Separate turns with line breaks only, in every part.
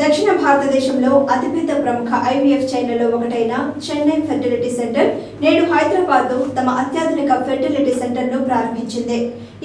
దక్షిణ భారతదేశంలో అతిపెద్ద ప్రముఖ ఐవీఎఫ్ చైన్లలో ఒకటైన చెన్నై ఫెర్టిలిటీ సెంటర్ నేడు హైదరాబాద్ తమ అత్యాధునిక ఫెర్టిలిటీ సెంటర్ను ప్రారంభించింది.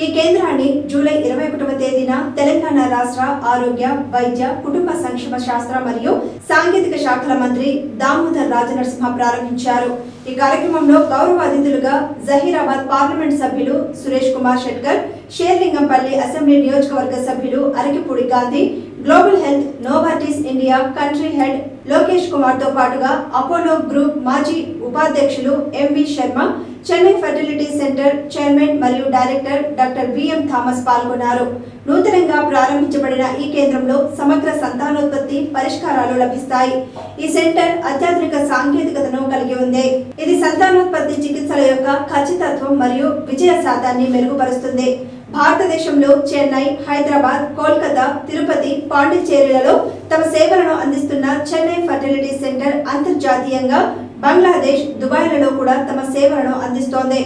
ఈ కేంద్రాన్ని జూలై ఇరవై ఒకటవ తేదీన తెలంగాణ రాష్ట్ర ఆరోగ్య వైద్య కుటుంబ సంక్షేమ శాస్త్ర మరియు సాంకేతిక శాఖల మంత్రి దామోదర్ రాజనరసింహ ప్రారంభించారు. ఈ కార్యక్రమంలో గౌరవ అతిథులుగా జహీరాబాద్ పార్లమెంట్ సభ్యులు సురేష్ కుమార్ షెట్కర్ షేర్లింగంపల్లి అసెంబ్లీ నియోజకవర్గ సభ్యులు Arekapudi Gandhi global health Novartis India country head Lokesh కుమార్తో పాటుగా అపోలో గ్రూప్ మాజీ ఉపాధ్యక్షులు M V Sharma Chennai fertility centre chairman మరియు director doctor V M Thomas పాల్గొన్నారు. నూతనంగా ప్రారంభించబడిన ఈ కేంద్రంలో సమగ్ర సంతానోత్పత్తి పరిష్కారాలు లభిస్తాయి. ఈ సెంటర్ అత్యాధునిక సాంకేతికతను కలిగి ఉంది. ఇది సంతానోత్పత్తి చికిత్సల యొక్క ఖచ్చితత్వం మరియు విజయ శాతాన్ని మెరుగుపరుస్తుంది. భారతదేశంలో చెన్నై హైదరాబాద్ కోల్కతా తిరుపతి పాండిచ్చేరిలలో తమ సేవలను అందిస్తున్న చెన్నై ఫర్టిలిటీ సెంటర్ అంతర్జాతీయంగా బంగ్లాదేశ్ దుబాయ్లలో కూడా తమ సేవలను అందిస్తోంది.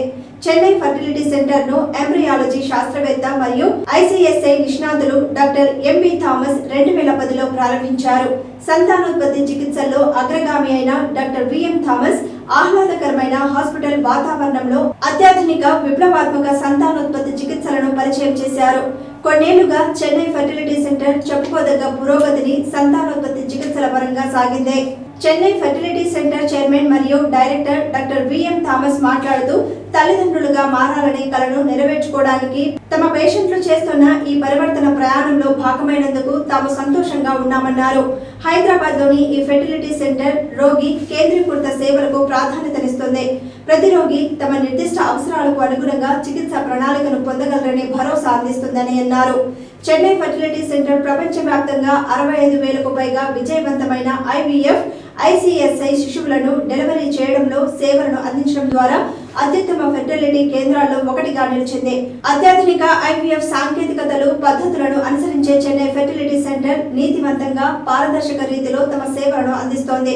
చెన్నై ఫర్టిలిటీ సెంటర్ను ఎంబ్రియాలజీ శాస్త్రవేత్త మరియు ఐసిఎస్ఐ నిష్ణాతులు డాక్టర్ ఎంబి థామస్ రెండు వేల పదిలో ప్రారంభించారు. సంతానోత్పత్తి చికిత్సల్లో అగ్రగామి అయిన డాక్టర్ విఎం థామస్ ఆహ్లాదకరమైన హాస్పిటల్ వాతావరణంలో అత్యాధునిక విప్లవాత్మక సంతానోత్పత్తి చికిత్సలను పరిచయం చేశారు. కొన్నేళ్ళుగా చెన్నై ఫెర్టిలిటీ సెంటర్ చెప్పుకోదగ్గ పురోగతిని సంతానోత్పత్తి చికిత్సల పరంగా సాగింది. చెన్నై ఫెర్టిలిటీ సెంటర్ చైర్మన్ మరియు director doctor V M Thomas మాట్లాడుతూ తల్లిదండ్రులుగా మారాలనే కలను నెరవేర్చుకోవడానికి తమ పేషెంట్లు చేస్తున్న ఈ పరివర్తన ప్రయాణంలో భాగమైనందుకు తాము సంతోషంగా ఉన్నామన్నారు. హైదరాబాద్లోని ఈ ఫెర్టిలిటీ సెంటర్ రోగి కేంద్రీకృత సేవలకు ప్రాధాన్యతనిస్తుంది. ప్రతి రోగి తమ నిర్దిష్ట అవసరాలకు అనుగుణంగా చికిత్స ప్రణాళికను పొందగలరనే భరోసా అందిస్తుందని అన్నారు. చెన్నై ఫెర్టిలిటీ సెంటర్ ప్రపంచవ్యాప్తంగా అరవై ఐదు వేలకు పైగా విజయవంతమైన ఐవీఎఫ్ ఐసిఎస్ఐ శిశువులను డెలివరీ చేయడంలో సేవలను అందించడం ద్వారా అత్యుత్తమ ఫెర్టిలిటీ కేంద్రాల్లో ఒకటిగా నిలిచింది. అత్యాధునిక ఐవీఎఫ్ సాంకేతికతలు పద్ధతులను అనుసరించే చెన్నై ఫెర్టిలిటీ సెంటర్ నీతివంతంగా పారదర్శక రీతిలో తమ సేవలను అందిస్తోంది.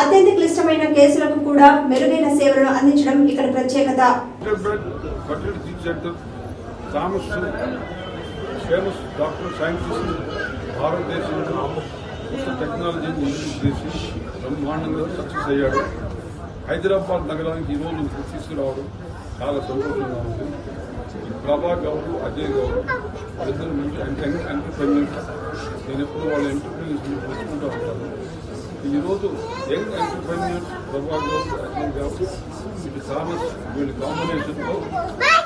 అత్యంత క్లిష్టమైన కేసులకు కూడా మెరుగైన సేవలను అందించడం ఇక్కడ ప్రత్యేకత.
డాక్టర్ సైంటిస్ట్ భారతదేశంలో కొత్త టెక్నాలజీని ఇంట్రడ్యూస్ చేసి బ్రహ్మాండంగా సక్సెస్ అయ్యాడు. హైదరాబాద్ నగరానికి ఈరోజు తీసుకురావడం చాలా సంతోషంగా ఉంది. ప్రభా గౌడ్ అజయ్ గౌడ్ వాళ్ళిద్దరు మంచి ఎంటర్ప్రెన్యూర్స్ నేను ఎప్పుడు వాళ్ళ ఎంటర్ప్రెన్యూర్స్ తెలుసుకుంటూ ఉంటాను. ఈరోజు యంగ్ ఎంటర్ప్రెన్యూర్స్ ప్రభా గౌడ్ అజయ్ గౌడ్ ఇటు థామస్ వీళ్ళ కాంబినేషన్లో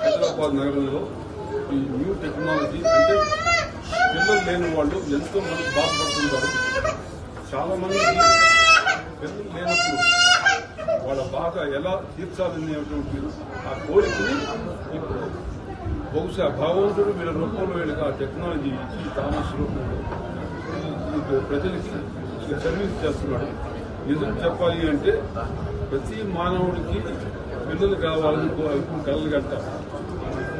హైదరాబాద్ నగరంలో ఈ న్యూ టెక్నాలజీ అంటే పిల్లలు లేని వాళ్ళు ఎంతో మంది బాధపడుతుంటారు. చాలా మంది పిల్లలు లేనప్పుడు వాళ్ళ బాధ ఎలా తీర్చాలనేటువంటి ఆ కోరికని ఇప్పుడు బహుశా భగవంతుడు వీళ్ళ రూపంలో వీళ్ళకి ఆ టెక్నాలజీ ఇచ్చి తామస్ రూపంలో ప్రజలకి సర్వీస్ చేస్తున్నాడు. నిజం చెప్పాలి అంటే ప్రతి మానవుడికి పిల్లలు కావాలని కలలు కంటారు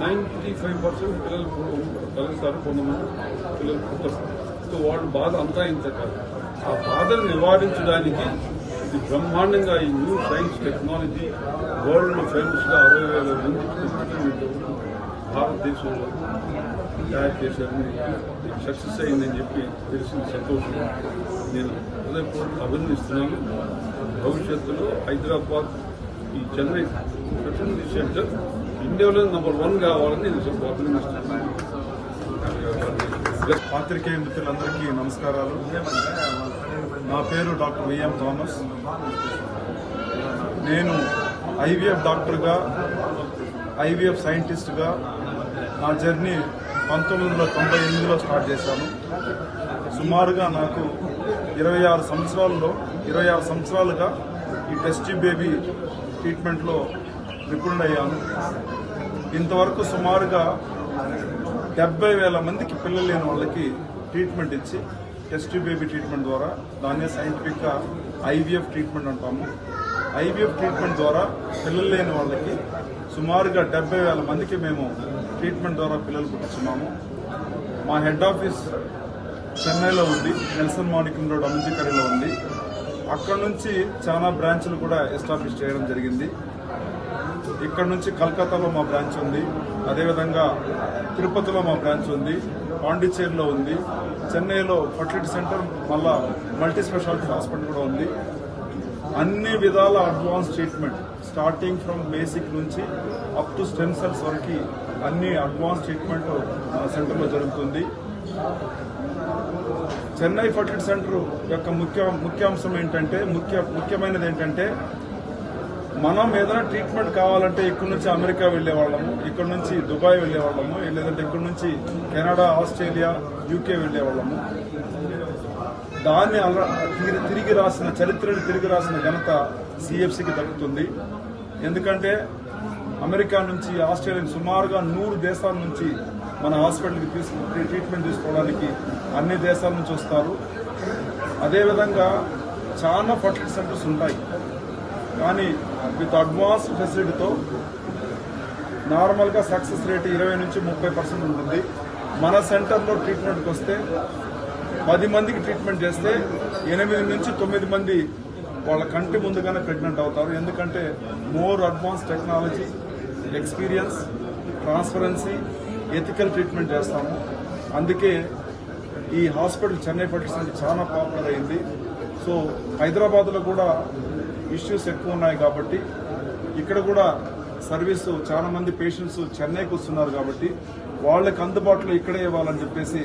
నైంటీ ఫైవ్ పర్సెంట్ పిల్లలు కలుగుతారు కొంతమంది పిల్లలు పుట్టరు. సో వాళ్ళ బాధ అంతా ఇంత కాదు. ఆ బాధను నివారించడానికి ఇది బ్రహ్మాండంగా ఈ న్యూ సైన్స్ టెక్నాలజీ వరల్డ్ ఫేమస్గా అరవై వేల మంది భారతదేశంలో తయారు చేశారని సక్సెస్ అయిందని చెప్పి తెలిసిన సంతోషం. నేను హృదయపూర్వక అభినందిస్తున్నాను. భవిష్యత్తులో హైదరాబాద్ ఈ చెన్నై ఫెర్టిలిటీ సెంటర్ ఇండియాలో నెంబర్ వన్ కావాలని నేను
పాత్రికేయ మిత్రులందరికీ నమస్కారాలు. నా పేరు డాక్టర్ విఎం థామస్. నేను ఐవీఎఫ్ డాక్టర్గా ఐవీఎఫ్ సైంటిస్ట్గా నా జర్నీ పంతొమ్మిది వందల తొంభై ఎనిమిదిలో స్టార్ట్ చేశాను. సుమారుగా నాకు ఇరవై ఆరు సంవత్సరాల్లో ఇరవై ఆరు సంవత్సరాలుగా ఈ టెస్ట్ బేబీ ట్రీట్మెంట్లో నిపుణుడయ్యాను ఇంతవరకు సుమారుగా డెబ్బై వేల మందికి పిల్లలు లేని వాళ్ళకి ట్రీట్మెంట్ ఇచ్చి టెస్ట్ బేబీ ట్రీట్మెంట్ ద్వారా దాన్నే సైంటిఫిక్గా ఐవీఎఫ్ ట్రీట్మెంట్ అంటాము. ఐవీఎఫ్ ట్రీట్మెంట్ ద్వారా పిల్లలు లేని వాళ్ళకి సుమారుగా డెబ్బై వేల మందికి మేము ట్రీట్మెంట్ ద్వారా పిల్లలు పుట్టిస్తున్నాము మా హెడ్ ఆఫీస్ చెన్నైలో ఉంది నెల్సన్ మాణిక్యం రోడ్ అమంజికరిలో ఉంది. అక్కడ నుంచి చాలా బ్రాంచ్లు కూడా ఎస్టాబ్లిష్ చేయడం జరిగింది. ఇక్కడ నుంచి కలకత్తాలో మా బ్రాంచ్ ఉంది. అదేవిధంగా తిరుపతిలో మా బ్రాంచ్ ఉంది. పాండిచ్చేరిలో ఉంది. చెన్నైలో ఫర్టిలిటీ సెంటర్ మళ్ళా మల్టీ స్పెషాలిటీ హాస్పిటల్ కూడా ఉంది. అన్ని విధాల advance treatment starting from basic నుంచి అప్ టు స్టెమ్ సెల్స్ వరకు అన్ని అడ్వాన్స్ ట్రీట్మెంట్ మన సెంటర్లో జరుగుతుంది. చెన్నై ఫర్టిలిటీ సెంటర్ యొక్క ముఖ్య ముఖ్యాంశం ఏంటంటే ముఖ్య ముఖ్యమైనది ఏంటంటే మనం ఏదైనా ట్రీట్మెంట్ కావాలంటే ఇక్కడ నుంచి అమెరికా వెళ్ళే వాళ్ళము ఇక్కడ నుంచి దుబాయ్ వెళ్ళే వాళ్ళము లేదంటే ఇక్కడ నుంచి కెనడా ఆస్ట్రేలియా యూకే వెళ్ళే వాళ్ళము దాన్ని అల- తిరిగి- తిరిగి రాసిన చరిత్రని తిరిగి రాసిన ఘనత సిఎఫ్సికి దక్కుతుంది. ఎందుకంటే అమెరికా నుంచి ఆస్ట్రేలియా సుమారుగా నూరు దేశాల నుంచి మన హాస్పిటల్కి తీసుకు ట్రీట్మెంట్ తీసుకోవడానికి అన్ని దేశాల నుంచి వస్తారు. అదేవిధంగా చాలా ఫర్టిలిటీ సెంటర్స్ ఉంటాయి. కానీ విత్ అడ్వాన్స్ ఫెసిలిటీతో నార్మల్గా సక్సెస్ రేట్ ఇరవై నుంచి ముప్పై పర్సెంట్ ఉంటుంది. మన సెంటర్లో ట్రీట్మెంట్కి వస్తే పది మందికి ట్రీట్మెంట్ చేస్తే ఎనిమిది నుంచి తొమ్మిది మంది వాళ్ళ కంటి ముందుగానే ప్రెగ్నెంట్ అవుతారు. ఎందుకంటే more advance technology experience transparency ethical treatment చేస్తాము. అందుకే ఈ హాస్పిటల్ చెన్నై ఫర్టిలిటీ చాలా పాపులర్ అయింది. సో హైదరాబాద్లో కూడా ఇష్యూస్ ఎక్కువ ఉన్నాయి కాబట్టి ఇక్కడ కూడా సర్వీస్ చాలా మంది పేషెంట్స్ చెన్నైకి వస్తున్నారు కాబట్టి వాళ్ళకి అందుబాటులో ఇక్కడే ఇవ్వాలని చెప్పేసి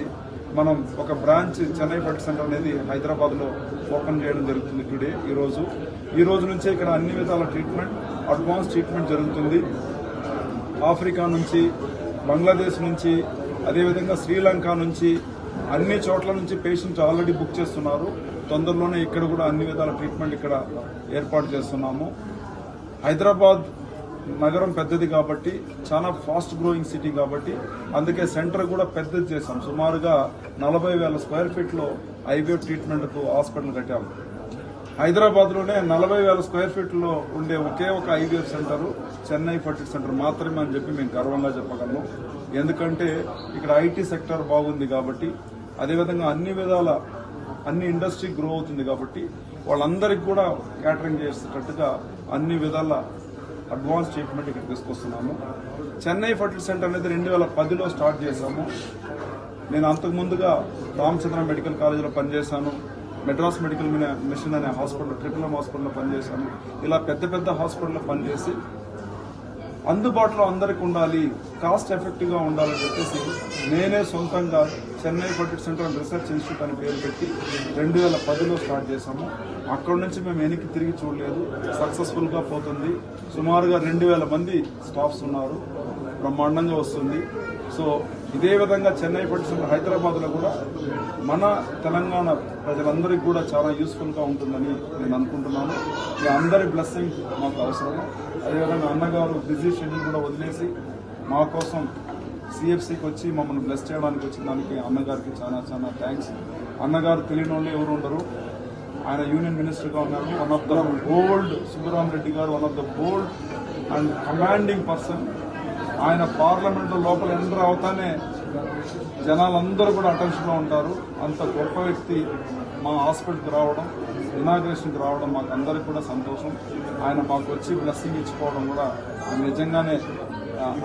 మనం ఒక బ్రాంచ్ చెన్నై ఫర్టిలిటీ సెంటర్ అనేది హైదరాబాద్లో ఓపెన్ చేయడం జరుగుతుంది టుడే ఈరోజు ఈ రోజు నుంచే ఇక్కడ అన్ని విధాల ట్రీట్మెంట్ అడ్వాన్స్ ట్రీట్మెంట్ జరుగుతుంది. ఆఫ్రికా నుంచి బంగ్లాదేశ్ నుంచి అదేవిధంగా శ్రీలంక నుంచి అన్ని చోట్ల నుంచి పేషెంట్స్ ఆల్రెడీ బుక్ చేస్తున్నారు. తొందరలోనే ఇక్కడ కూడా అన్ని విధాల ట్రీట్మెంట్ ఇక్కడ ఏర్పాటు చేస్తున్నాము. హైదరాబాద్ నగరం పెద్దది కాబట్టి చాలా ఫాస్ట్ గ్రోయింగ్ సిటీ కాబట్టి అందుకే సెంటర్ కూడా పెద్దది చేశాం. సుమారుగా నలభై వేల స్క్వేర్ ఫీట్లో ఐవీఎఫ్ ట్రీట్మెంట్కు హాస్పిటల్ కట్టాము. హైదరాబాద్లోనే నలభై వేల స్క్వేర్ ఫీట్లో ఉండే ఒకే ఒక IVF centre Chennai fertile centre మాత్రమే అని చెప్పి మేము గర్వంగా చెప్పగలను. ఎందుకంటే ఇక్కడ ఐటీ సెక్టర్ బాగుంది కాబట్టి అదేవిధంగా అన్ని విధాల అన్ని ఇండస్ట్రీ గ్రో అవుతుంది కాబట్టి వాళ్ళందరికీ కూడా క్యాటరింగ్ చేసేటట్టుగా అన్ని విధాల అడ్వాన్స్ ట్రీట్మెంట్ ఇక్కడ తీసుకొస్తున్నాము. చెన్నై ఫర్టిల్ సెంటర్ అనేది రెండు వేల పదిలో స్టార్ట్ చేశాము. నేను అంతకు ముందుగా రామచంద్ర మెడికల్ కాలేజీలో పనిచేశాను. మెడ్రాస్ మెడికల్ మిషన్ అనే హాస్పిటల్ ట్రిపుల్ ఎం హాస్పిటల్లో పనిచేశాను ఇలా పెద్ద పెద్ద హాస్పిటల్లో పనిచేసి అందుబాటులో అందరికి ఉండాలి కాస్ట్ ఎఫెక్టివ్గా ఉండాలని చెప్పేసి నేనే సొంతంగా Chennai fertility centre and research institute అని పేరు పెట్టి రెండు వేల పదిలో స్టార్ట్ చేశాము. అక్కడి నుంచి మేము వెనక్కి తిరిగి చూడలేదు. సక్సెస్ఫుల్గా పోతుంది. సుమారుగా రెండు వేల మంది స్టాఫ్స్ ఉన్నారు. బ్రహ్మాండంగా వస్తుంది. సో ఇదే విధంగా చెన్నై ఫర్టిలిటీ హైదరాబాద్లో కూడా మన తెలంగాణ ప్రజలందరికీ కూడా చాలా యూస్ఫుల్గా ఉంటుందని నేను అనుకుంటున్నాను. మీ అందరి బ్లెస్సింగ్ మాకు అవసరం అదేవిధంగా అన్నగారు బిజీ షెడ్యూల్ కూడా వదిలేసి మా కోసం సిఎఫ్సికి వచ్చి మమ్మల్ని బ్లెస్ చేయడానికి వచ్చిన దానికి అన్నగారికి చాలా చాలా థ్యాంక్స్ అన్నగారు తెలియని వాళ్ళు ఎవరు ఉండరు. ఆయన యూనియన్ మినిస్టర్గా ఉన్నారు. One of the bold Subbaram Reddy గారు one of the bold and commanding person ఆయన పార్లమెంట్ లోపల ఎంటర్ అవుతానే జనాలందరూ కూడా అటెన్షన్లో ఉంటారు. అంత గొప్ప వ్యక్తి మా హాస్పిటల్కి రావడం ఇనాగ్రేషన్కి రావడం మాకు అందరికి కూడా సంతోషం. ఆయన మాకు వచ్చి బ్లెస్సింగ్ ఇచ్చుకోవడం కూడా నిజంగానే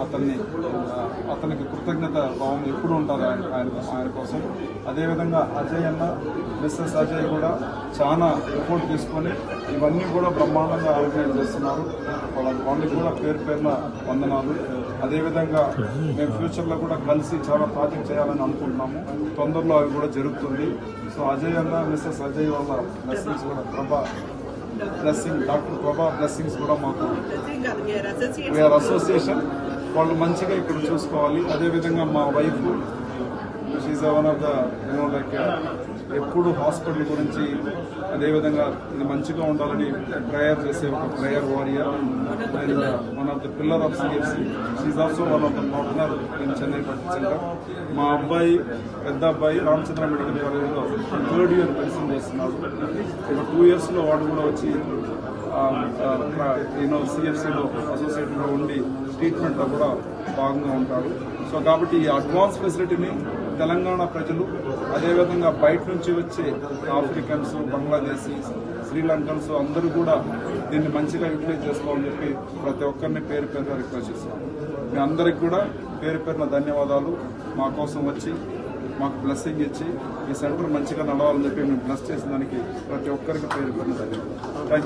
అతన్ని అతనికి కృతజ్ఞత భావం ఎప్పుడు ఉంటారు ఆయన ఆయన ఆయన కోసం. అదేవిధంగా అజయ్ అన్న మిస్సెస్ అజయ్ కూడా చాలా ఎఫోర్ట్ తీసుకొని ఇవన్నీ కూడా బ్రహ్మాండంగా ఆర్గనైజ్ చేస్తున్నారు. వాళ్ళ వాళ్ళకి కూడా పేరు పేరున వందనాలు. అదేవిధంగా మేము ఫ్యూచర్లో కూడా కలిసి చాలా ప్రాజెక్ట్ చేయాలని అనుకుంటున్నాము. తొందరలో అవి కూడా జరుగుతుంది. సో అజయ్ అన్న మిస్సెస్ అజయ్ వాళ్ళ బ్లెస్సింగ్స్ కూడా ప్రభా బ్లెస్సింగ్ డాక్టర్ ప్రభా బ్లెస్సింగ్స్ కూడా మాకు. వీఆర్ అసోసియేషన్ వాళ్ళు మంచిగా ఇక్కడ చూసుకోవాలి. అదేవిధంగా మా wife she's one of the you know like ఎప్పుడు హాస్పిటల్ గురించి అదేవిధంగా ఇది మంచిగా ఉండాలని ప్రేయర్ చేసే ఒక prayer warrior and one of the pillar of CFC. She's also one of the partner in Chennai పట్టు మా అబ్బాయి పెద్ద అబ్బాయి రామచంద్ర మెడికల్ కాలేజ్లో థర్డ్ ఇయర్ మెడిసిన్ చేస్తున్నాడు ఒక టూ ఇయర్స్లో వాడు కూడా వచ్చి యూనో సిఎఫ్సిలో అసోసియేట్గా ఉండి ట్రీట్మెంట్లో కూడా భాగంగా ఉంటారు. సో కాబట్టి ఈ అడ్వాన్స్ ఫెసిలిటీని తెలంగాణ ప్రజలు అదేవిధంగా బయట నుంచి వచ్చే ఆఫ్రికన్స్ బంగ్లాదేశీస్ శ్రీలంకన్స్ అందరూ కూడా దీన్ని మంచిగా యూటిలైజ్ చేసుకోవాలని చెప్పి ప్రతి ఒక్కరిని పేరు పేరుగా రిక్వెస్ట్ చేస్తాం మీ అందరికి కూడా పేరు పేరున ధన్యవాదాలు. మా కోసం వచ్చి మాకు బ్లెస్సింగ్ ఇచ్చి ఈ సెంటర్ మంచిగా నడవాలని చెప్పి మేము బ్లెస్ చేసిన దానికి ప్రతి ఒక్కరికి పేరు పెరిగింది